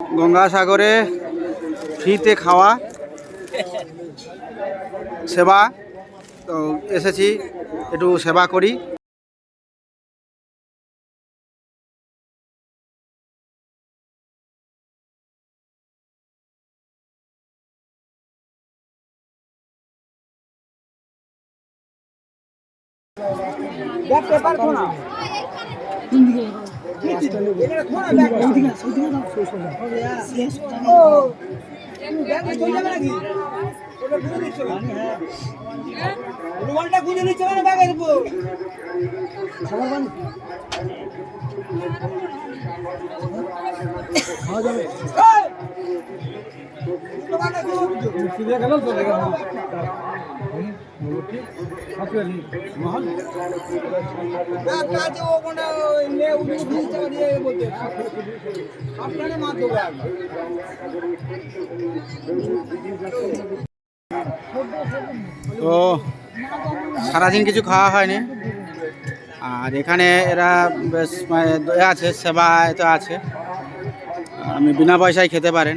গঙ্গাসাগরে ফ্রিতে খাওয়া সেবা। তো এসেছি একটু সেবা করি। রুমালটা গুঁজে নিচ্ছে মানে ব্যাগের উপর ব্যাগটা তো সারাদিন কিছু খাওয়া হয়নি। আর এখানে এরা বেশ মানে আছে সেবায় তো আছে। আমি বিনা পয়সায় খেতে পারেন।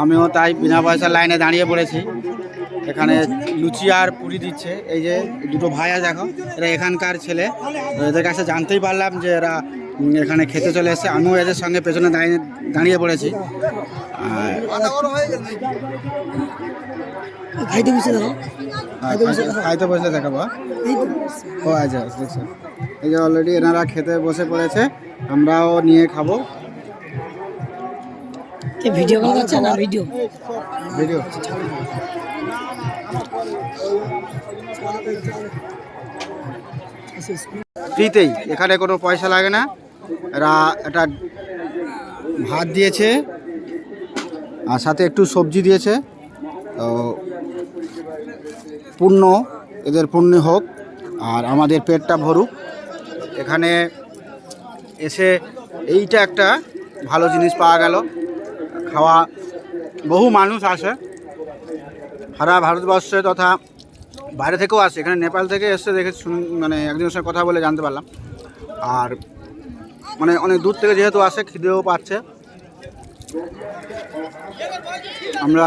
আমিও তাই বিনা পয়সার লাইনে দাঁড়িয়ে পড়েছি। এখানে লুচি আর পুরি দিচ্ছে। এই যে দুটো ভাইয়া দেখো এরা এখানকার ছেলে। এদের কাছে জানতেই পারলাম যে এরা এখানে খেতে চলে এসেছে। আমিও এদের সঙ্গে পেছনে দাঁড়িয়ে দাঁড়িয়ে পড়েছি। আর খাইতে বসে দেখো দেখাবো হ্যাঁ? ও আচ্ছা দেখছ এই যে অলরেডি এনারা খেতে বসে পড়েছে। আমরাও নিয়ে খাব। কে ভিডিও কল করছে না ভিডিও ভিডিও ফ্রিতেই, এখানে কোনো পয়সা লাগে না। এরা এটা ভাত দিয়েছে আর সাথে একটু সবজি দিয়েছে। তো পুণ্য এদের পুণ্য হোক আর আমাদের পেটটা ভরুক। এখানে এসে এইটা একটা ভালো জিনিস পাওয়া গেল। খাওয়া বহু মানুষ আসে। সারা ভারতবর্ষে তথা বাইরে থেকেও আসে। এখানে নেপাল থেকে এসে দেখে মানে একজনের সঙ্গে কথা বলে জানতে পারলাম। আর মানে অনেক দূর থেকে যেহেতু আসে, খিদেও পাচ্ছে। আমরা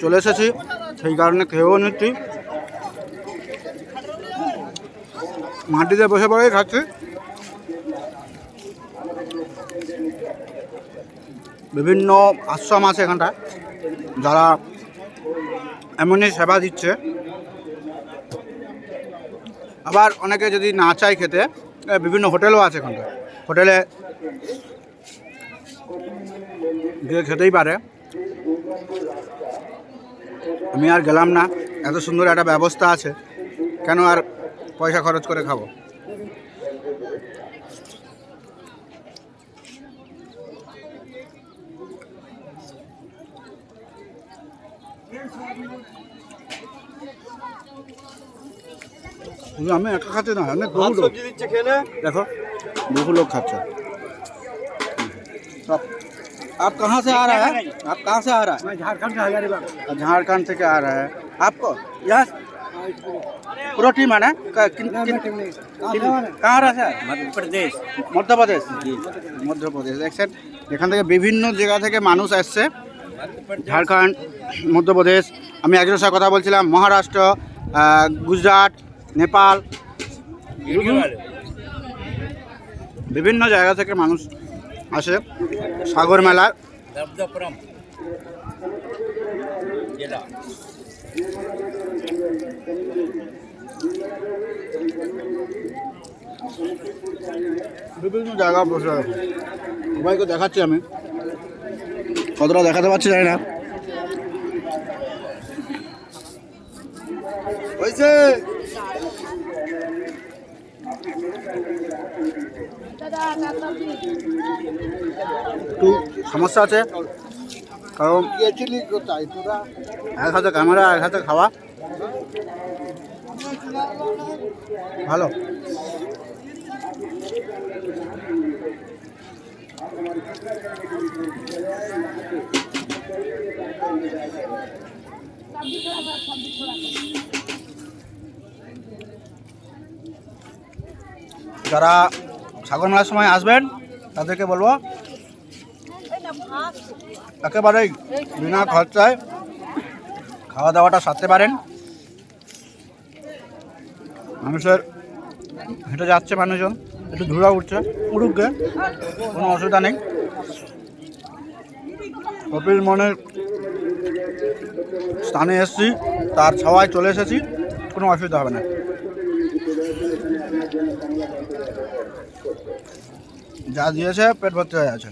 চলে এসেছি, সেই কারণে খেয়েও নিচ্ছি। মাটিতে বসে পড়েই খাচ্ছি। বিভিন্ন আশ্রম আছে এখানটায়। যারা এমনই সেবা দিচ্ছে। আবার অনেকে যদি না চায় খেতে বিভিন্ন হোটেলও আছে এখানটা হোটেলে গিয়ে খেতেই পারে। আমি আর গেলাম না, এত সুন্দর একটা ব্যবস্থা আছে, কেন আর পয়সা খরচ করে খাব? শুধু আমি একা খাচ্ছি না অনেক বহু লোক देखो বহু लोग खाते हैं आप आप कहाँ से आ रहा है आप कहाँ से आ रहा है झारखंड से हजारीबाग झारखंड से आ रहा है आपको यहाँ पूरा टीम है ना क- किन- किन- किन- कहाँ रहता है मध्य प्रदेश মধ্যপ্রদেশ মধ্যপ্রদেশ দেখছেন এখান থেকে বিভিন্ন জায়গা থেকে মানুষ আসছে ঝাড়খণ্ড মধ্যপ্রদেশ আমি একজনের সাথে কথা বলছিলাম মহারাষ্ট্র আহ, গুজরাট নেপাল। বিভিন্ন জায়গা থেকে মানুষ আসে। সাগর মেলার বিভিন্ন জায়গা বসে সবাইকে দেখাচ্ছি আমি। কতটা দেখাতে পারছি জানি না। হয়েছে। একটু সমস্যা আছে। কারণ এক হাতে ক্যামেরা এক হাতে খাওয়া। ভালো। যারা সাগর মেলার সময় আসবেন, তাদেরকে বলব, একেবারেই বিনা খরচায় খাওয়া দাওয়াটা সারতে পারেন। মানুষের হেঁটে যাচ্ছে মানুষজন, একটু ধুলা উঠছে উড়ুকগে কোনো অসুবিধা নেই। কপিল মনের স্থানে এসেছি, তার ছাওয়ায় চলে এসেছি, কোনো অসুবিধা হবে না। যা দিয়েছে, পেট ভর্তি হয়ে আছে।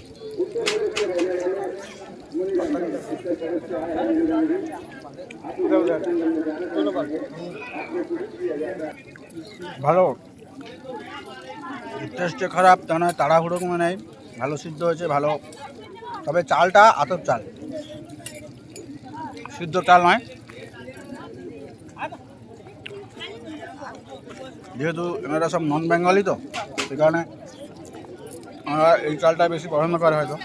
ভালো। টেস্টে খারাপ, তা নয়, তাড়াহুড়ো কোনো নেই। ভালো সিদ্ধ হয়েছে, ভালো। তবে চালটা আতপ চাল। সিদ্ধ চাল নয়। যেহেতু এনারা সব নন বেঙ্গলি তো সে কারণে ওনারা এই চালটা বেশি পছন্দ করে হয়তো।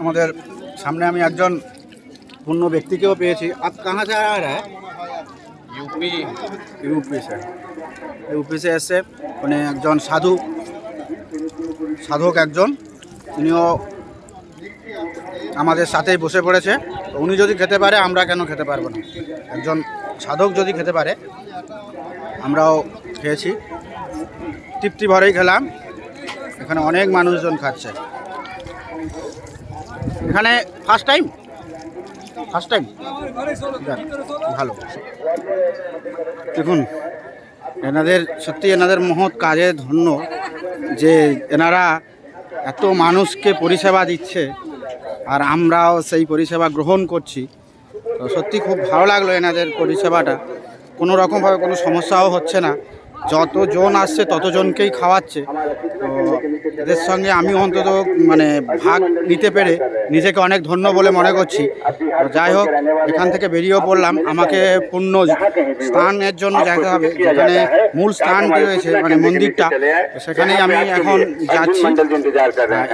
আমাদের সামনে আমি একজন পূর্ণ ব্যক্তিকেও পেয়েছি। আপ কাহা যা ইউপি। UP sir. ইউপি সে এসছে মানে একজন সাধু, সাধক একজন। তিনিও আমাদের সাথেই বসে পড়েছে। উনি যদি খেতে পারে, আমরা কেন খেতে পারব না? একজন সাধক যদি খেতে পারে, আমরাও খেয়েছি। তৃপ্তি ভরেই খেলাম। এখানে অনেক মানুষজন খাচ্ছে। এখানে ফার্স্ট টাইম ফার্স্ট টাইম ভালো। দেখুন এনাদের, সত্যি এনাদের মহৎ কাজে ধন্য যে এনারা এত মানুষকে পরিষেবা দিচ্ছে আর আমরাও সেই পরিষেবা গ্রহণ করছি। তো সত্যি খুব ভালো লাগল এনাদের পরিষেবাটা। কোনো রকমভাবে কোনো সমস্যাও হচ্ছে না। যতজন আসছে ততজনকেই খাওয়াচ্ছে। তো এদের সঙ্গে আমি অন্তত মানে ভাগ নিতে পেরে নিজেকে অনেক ধন্য বলে মনে করছি। যাই হোক এখান থেকে বেরিয়েও পড়লাম। আমাকে পূর্ণ স্থানের জন্য যেতে হবে। যেখানে মূল স্থানটি রয়েছে মানে মন্দিরটা সেখানেই আমি এখন যাচ্ছি।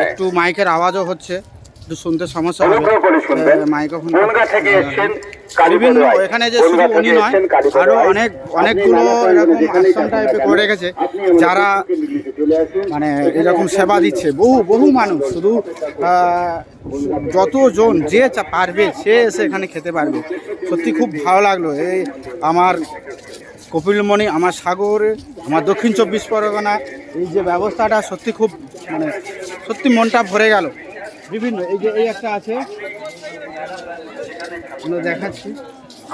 একটু মাইকের আওয়াজও হচ্ছে। একটু শুনতে সমস্যা হবে। মাইক্রোফোন থেকে এসছেন বিভিন্ন এখানে যে শুধু উনি নয় এসছেন আরও অনেক অনেকগুলো এরকম আশ্রম টাইপে করে রেখেছে যারা। মানে এরকম সেবা দিচ্ছে বহু বহু মানুষ। শুধু যতজন যে পারবে সে এসে এখানে খেতে পারবে। সত্যি খুব ভালো লাগল। এই আমার কপিলমণি আমার সাগর আমার দক্ষিণ চব্বিশ পরগনা এই যে ব্যবস্থাটা সত্যি খুব মানে সত্যি মনটা ভরে গেল। বিভিন্ন, এই যে, এই একটা আছে। আমরা দেখাচ্ছি।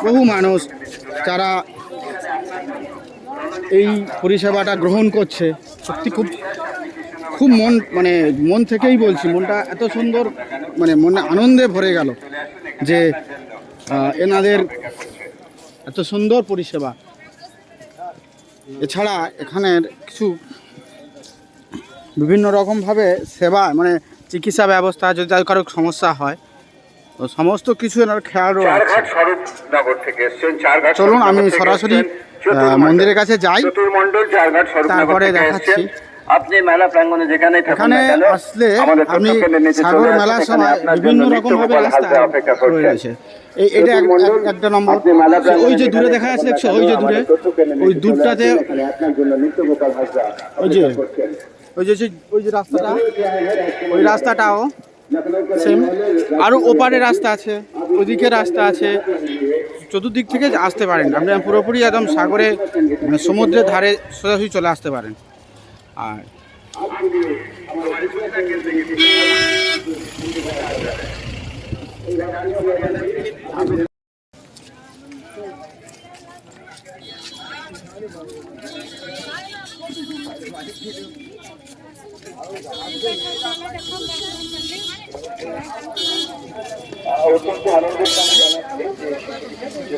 বহু মানুষ যারা এই পরিষেবাটা গ্রহণ করছে। সত্যি খুব খুব মন মানে মন থেকেই বলছি, মনটা এত সুন্দর মানে মনে আনন্দে ভরে গেল যে এনাদের এত সুন্দর পরিষেবা। এছাড়া এখানের কিছু বিভিন্ন রকমভাবে সেবা মানে চিকিৎসা ব্যবস্থা যদি তাদের কারও সমস্যা হয় তো সমস্ত কিছু এনার খেয়াল চারঘাট চলুন আমি সরাসরি। মন্দিরের কাছে যাই তারপরে দেখাচ্ছি। আপনি মেলা প্রাঙ্গণে যেখানেই এখানে আসলে আপনি সাগর মেলার সময় বিভিন্ন রকম ভাবে রাস্তা। রয়েছে এই এটা একটা নম্বর মেলা ওই যে দূরে দেখা যাচ্ছে দেখছ ওই যে দূরে ওই দূরটাতে ওই যে। ওই যে ওই যে রাস্তাটা, ওই রাস্তাটাও সেম আরও ওপারে রাস্তা আছে, ওদিকে রাস্তা আছে। চতুর্দিক থেকে আসতে পারেন। আপনি পুরোপুরি একদম সাগরে মানে সমুদ্রের ধারে সোজাসুজি চলে আসতে পারেন। আর অত্যন্ত আনন্দের সঙ্গে জানাচ্ছি যে